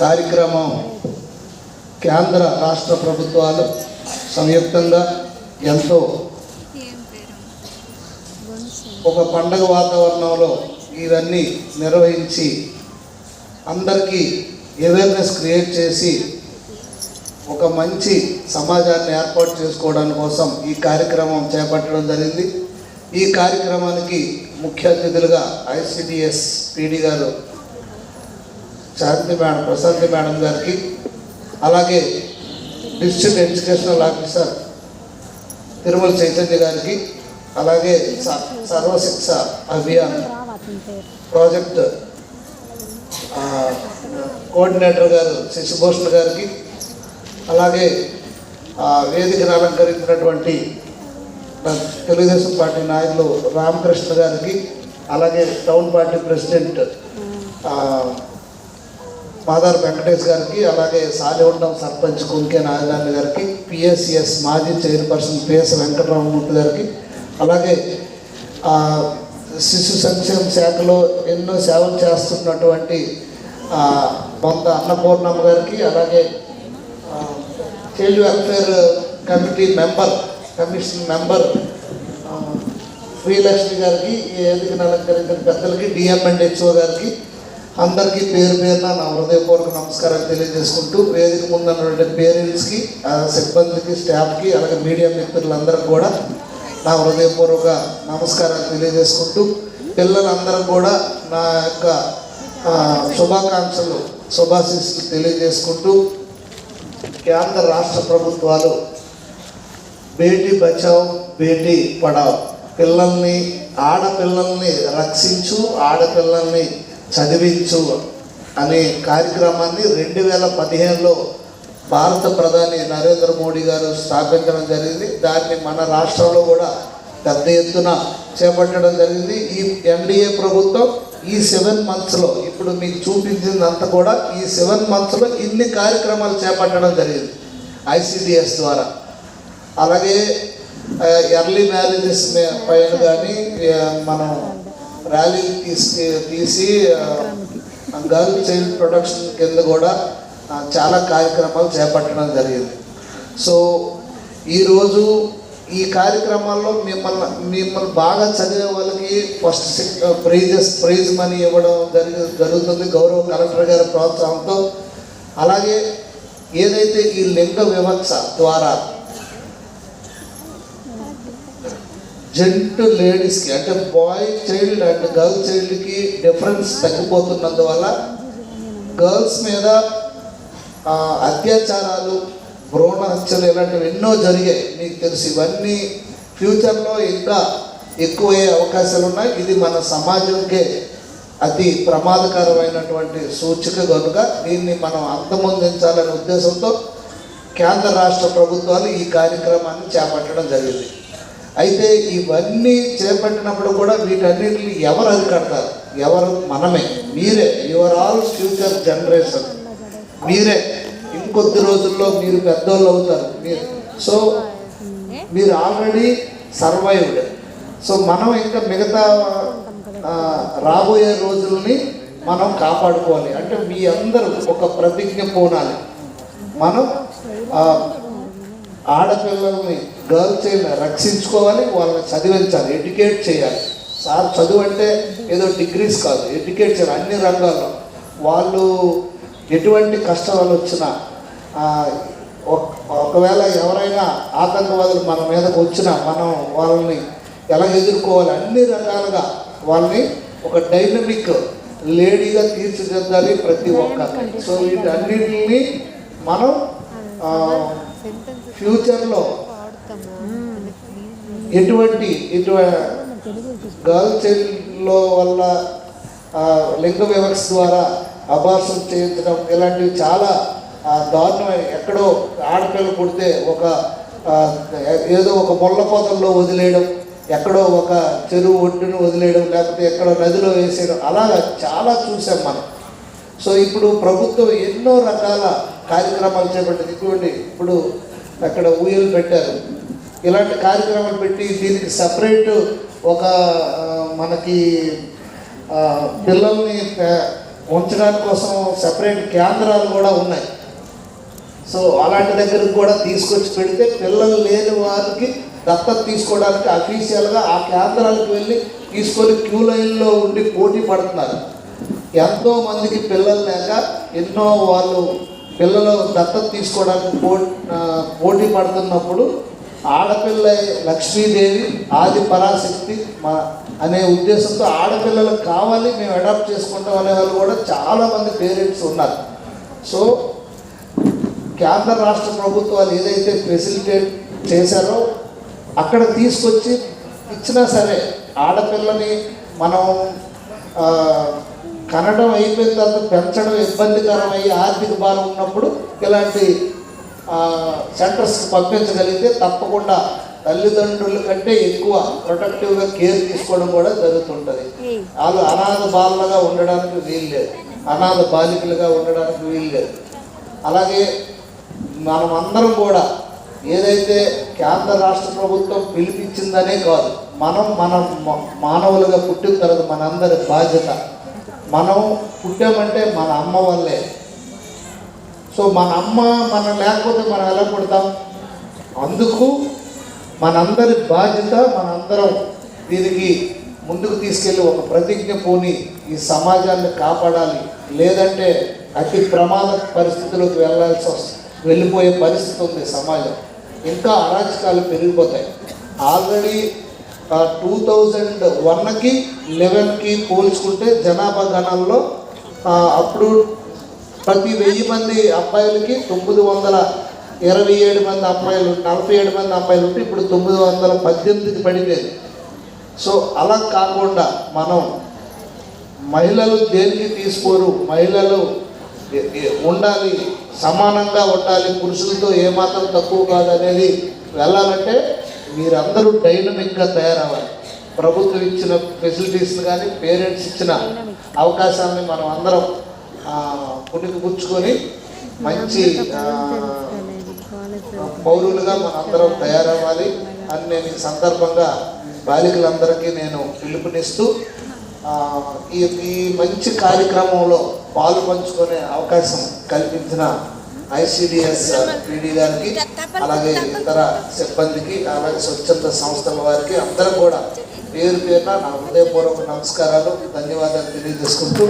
కార్యక్రమం కేంద్ర రాష్ట్ర ప్రభుత్వాలు సంయుక్తంగా ఎంతో ఒక పండగ వాతావరణంలో ఇవన్నీ నిర్వహించి అందరికీ అవేర్నెస్ క్రియేట్ చేసి ఒక మంచి సమాజాన్ని ఏర్పాటు చేసుకోవడం కోసం ఈ కార్యక్రమం చేపట్టడం జరిగింది. ఈ కార్యక్రమానికి ముఖ్య అతిథులుగా ఐసిడిఎస్ పీడి గారు శాంతి మేడం ప్రశాంతి మేడం గారికి అలాగే district educational officer Tirumala Chaitanya గారికి అలాగే స- సర్వశిక్ష అభియాన్ ప్రాజెక్ట్ కోఆర్డినేటర్ గారు శశిభూషణ్ గారికి అలాగే వేదికను అలంకరించినటువంటి తెలుగుదేశం పార్టీ నాయకులు రామకృష్ణ గారికి అలాగే town party president Madar Venkatesh గారికి అలాగే సాలిహొండం సర్పంచ్ కుంకే నాగరాజు గారికి పిఎస్సిఎస్ మాజీ చైర్పర్సన్ పిఎస్ వెంకటరామమూర్తి గారికి అలాగే శిశు సంక్షేమ శాఖలో ఎన్నో సేవలు చేస్తున్నటువంటి వంద అన్నపూర్ణమ్మ గారికి అలాగే child welfare committee member commission member Srilakshmi గారికి ఈ అలంకరించిన పెద్దలకి డిఎం హెచ్ఓ గారికి అందరికీ పేరు పేరున నా హృదయపూర్వక నమస్కారాలు తెలియజేసుకుంటూ వేదిక ముందున్నటువంటి పేరెంట్స్కి ఆ, సిబ్బందికి స్టాఫ్కి అలాగే మీడియా మిత్రులందరికీ కూడా నా హృదయపూర్వక నమస్కారాలు తెలియజేసుకుంటూ పిల్లలందరూ కూడా నా యొక్క శుభాకాంక్షలు శుభాశీస్సులు తెలియజేసుకుంటూ కేంద్ర రాష్ట్ర ప్రభుత్వాలు బేటీ బచావ్ బేటీ పడావ్ పిల్లల్ని ఆడపిల్లల్ని రక్షించు ఆడపిల్లల్ని చదివించు అనే కార్యక్రమాన్ని రెండు వేల పదిహేనులో భారత ప్రధాని నరేంద్ర మోడీ గారు స్థాపించడం జరిగింది. దాన్ని మన రాష్ట్రంలో కూడా పెద్ద ఎత్తున చేపట్టడం జరిగింది. ఈ ఎన్డీఏ ప్రభుత్వం ఈ సెవెన్ మంత్స్లో ఇప్పుడు మీకు చూపించిందంతా కూడా ఈ సెవెన్ మంత్స్లో ఇన్ని కార్యక్రమాలు చేపట్టడం జరిగింది ఐసిడిఎస్ ద్వారా. అలాగే ఎర్లీ మ్యారేజెస్ పైన కానీ మనం ర్యాలీ తీసి తీసి గర్ల్ చైల్డ్ ప్రొటెక్షన్ కింద కూడా చాలా కార్యక్రమాలు చేపట్టడం జరిగింది. సో ఈరోజు ఈ కార్యక్రమాల్లో మిమ్మల్ని మిమ్మల్ని బాగా చదివే వాళ్ళకి ఫస్ట్ ప్రైజెస్ ప్రైజ్ మనీ ఇవ్వడం జరిగి జరుగుతుంది గౌరవ కలెక్టర్ గారి ప్రోత్సాహంతో. అలాగే ఏదైతే ఈ లింగ వివక్ష ద్వారా జెంట్ లేడీస్కి అంటే బాయ్ చైల్డ్ అండ్ గర్ల్ చైల్డ్కి డిఫరెన్స్ తగ్గిపోతున్నందువల్ల గర్ల్స్ మీద అత్యాచారాలు భ్రూణ హత్యలు ఇలాంటివి ఎన్నో జరిగాయి. మీకు తెలుసు ఇవన్నీ ఫ్యూచర్లో ఇంకా ఎక్కువయ్యే అవకాశాలు ఉన్నాయి ఇది మన సమాజంకే అతి ప్రమాదకరమైనటువంటి సూచిక కనుక దీన్ని మనం అంతమొందించాలనే ఉద్దేశంతో కేంద్ర రాష్ట్ర ప్రభుత్వాలు ఈ కార్యక్రమాన్ని చేపట్టడం జరిగింది. అయితే ఇవన్నీ చేపట్టినప్పుడు కూడా వీటన్నిటిని ఎవరు అరికడతారు? ఎవరు మనమే. మీరే. యువర్ ఆల్ ఫ్యూచర్ జనరేషన్ మీరే. ఇంకొద్ది రోజుల్లో మీరు పెద్దోళ్ళు అవుతారు. మీరు. సో మీరు ఆల్రెడీ సర్వైవ్డ్ సో మనం ఇంకా మిగతా రాబోయే రోజుల్ని మనం కాపాడుకోవాలి. అంటే మీ అందరూ ఒక ప్రతిజ్ఞ పోనాలి. మనం ఆడపిల్లల్ని గర్ల్ చైల్డ్ని రక్షించుకోవాలి వాళ్ళని చదివించాలి ఎడ్యుకేట్ చేయాలి. సార్ చదువు అంటే ఏదో డిగ్రీస్ కాదు ఎడ్యుకేట్ చేయాలి అన్ని రంగాల్లో. వాళ్ళు ఎటువంటి కష్టాలు వచ్చినా ఒకవేళ ఎవరైనా ఆతంకవాదులు మన మీదకు వచ్చినా మనం వాళ్ళని ఎలా ఎదుర్కోవాలి అన్ని రకాలుగా వాళ్ళని ఒక డైనమిక్ లేడీగా తీర్చిదిద్దాలి ప్రతి ఒక్కరిని. సో వీటన్నిటిని మనం ఫ్యూచర్లో ఎటువంటి గర్ల్ చైల్డ్లో వల్ల లింగ వివక్ష ద్వారా అబార్షన్ చేయించడం ఇలాంటివి చాలా ఆ, దారుణమైన ఎక్కడో ఆడపిల్ల పుడితే ఒక ఏదో ఒక ముళ్ళ వదిలేయడం ఎక్కడో ఒక చెరువు ఒడ్డును వదిలేయడం లేకపోతే ఎక్కడో నదిలో వేసేయడం అలాగా చాలా చూసాం మనం. సో ఇప్పుడు ప్రభుత్వం ఎన్నో రకాల కార్యక్రమాలు చేపట్టింది. ఇటువంటి ఇప్పుడు అక్కడ ఊయలు పెట్టారు. ఇలాంటి కార్యక్రమాలు పెట్టి దీనికి సపరేట్ ఒక మనకి పిల్లల్ని ఉంచడానికి కోసం సపరేట్ కేంద్రాలు కూడా ఉన్నాయి. సో అలాంటి దగ్గరికి కూడా తీసుకొచ్చి పెడితే పిల్లలు లేని వారికి దత్తత తీసుకోవడానికి అఫీషియల్గా ఆ కేంద్రాలకు వెళ్ళి తీసుకొని క్యూ లైన్లో ఉండి పోటీ పడుతున్నారు. ఎంతో మందికి పిల్లలు లేక ఎన్నో వాళ్ళు పిల్లలు దత్తత తీసుకోవడానికి పో పోటీ పడుతున్నప్పుడు ఆడపిల్ల లక్ష్మీదేవి ఆది పరాశక్తి మా అనే ఉద్దేశంతో ఆడపిల్లలకు కావాలి మేము అడాప్ట్ చేసుకుంటాం అనే వాళ్ళు కూడా చాలామంది పేరెంట్స్ ఉన్నారు. సో కేంద్ర రాష్ట్ర ప్రభుత్వాలు ఏదైతే ఫెసిలిటేట్ చేశారో అక్కడ తీసుకొచ్చి ఇచ్చినా సరే ఆడపిల్లని మనం కనడం అయిపోయిన తర్వాత పెంచడం ఇబ్బందికరమయ్యి ఆర్థిక భారం ఉన్నప్పుడు ఇలాంటి సెంటర్స్కి పంపించగలిగితే తప్పకుండా తల్లిదండ్రుల కంటే ఎక్కువ ప్రొటెక్టివ్గా కేర్ తీసుకోవడం కూడా జరుగుతుంటుంది. వాళ్ళు అనాథ బాలలుగా ఉండడానికి వీలు లేదు అనాథ బాలికలుగా ఉండడానికి వీలు లేదు అలాగే మనం అందరం కూడా ఏదైతే కేంద్ర రాష్ట్ర ప్రభుత్వం పిలిపించిందనే కాదు మనం మనం మానవులుగా పుట్టిన తర్వాత మనందరి బాధ్యత. మనం పుట్టామంటే మన అమ్మ వల్లే. సో మన అమ్మ మనం లేకపోతే మనం ఎలా పుడతాం? అందుకు మనందరి బాధ్యత మనందరం దీనికి ముందుకు తీసుకెళ్ళి ఒక ప్రతిజ్ఞ పోని ఈ సమాజాన్ని కాపాడాలి. లేదంటే అతి ప్రమాద పరిస్థితులకు వెళ్ళాల్సి వస్తుంది వెళ్ళిపోయే పరిస్థితి ఉంది సమాజం. ఇంకా అరాచకాలు పెరిగిపోతాయి. ఆల్రెడీ టూ థౌజండ్ వన్కి లెవెన్కి పోల్చుకుంటే జనాభా గణంలో అప్పుడు ప్రతి వెయ్యి మంది అబ్బాయిలకి తొమ్మిది వందల ఇరవై ఏడు మంది అమ్మాయిలు నలభై ఏడు మంది అమ్మాయిలు ఉంటే ఇప్పుడు తొమ్మిది వందల పద్దెనిమిది పడిపోయింది. సో అలా కాకుండా మనం మహిళలు దేనికి తీసుకోరు? మహిళలు ఉండాలి సమానంగా ఉండాలి పురుషులతో ఏమాత్రం తక్కువ కాదు అనేది వెళ్ళాలంటే మీరందరూ డైనమిక్గా తయారవ్వాలి. ప్రభుత్వం ఇచ్చిన ఫెసిలిటీస్ కానీ పేరెంట్స్ ఇచ్చిన అవకాశాలని మనం అందరం ఆ, పుణికిపుచ్చుకొని మంచి పౌరులుగా మనందరం తయారవ్వాలి. అని నేను ఈ సందర్భంగా బాలికలందరికీ నేను పిలుపునిస్తూ ఈ ఈ మంచి కార్యక్రమంలో పాలు పంచుకునే అవకాశం కల్పించిన ఐసిడిఎస్ పీడీ గారికి అలాగే ఇతర సిబ్బందికి అలాగే స్వచ్ఛంద సంస్థల వారికి అందరం కూడా పేరు పేరున నా హృదయపూర్వక నమస్కారాలు ధన్యవాదాలు తెలియజేసుకుంటూ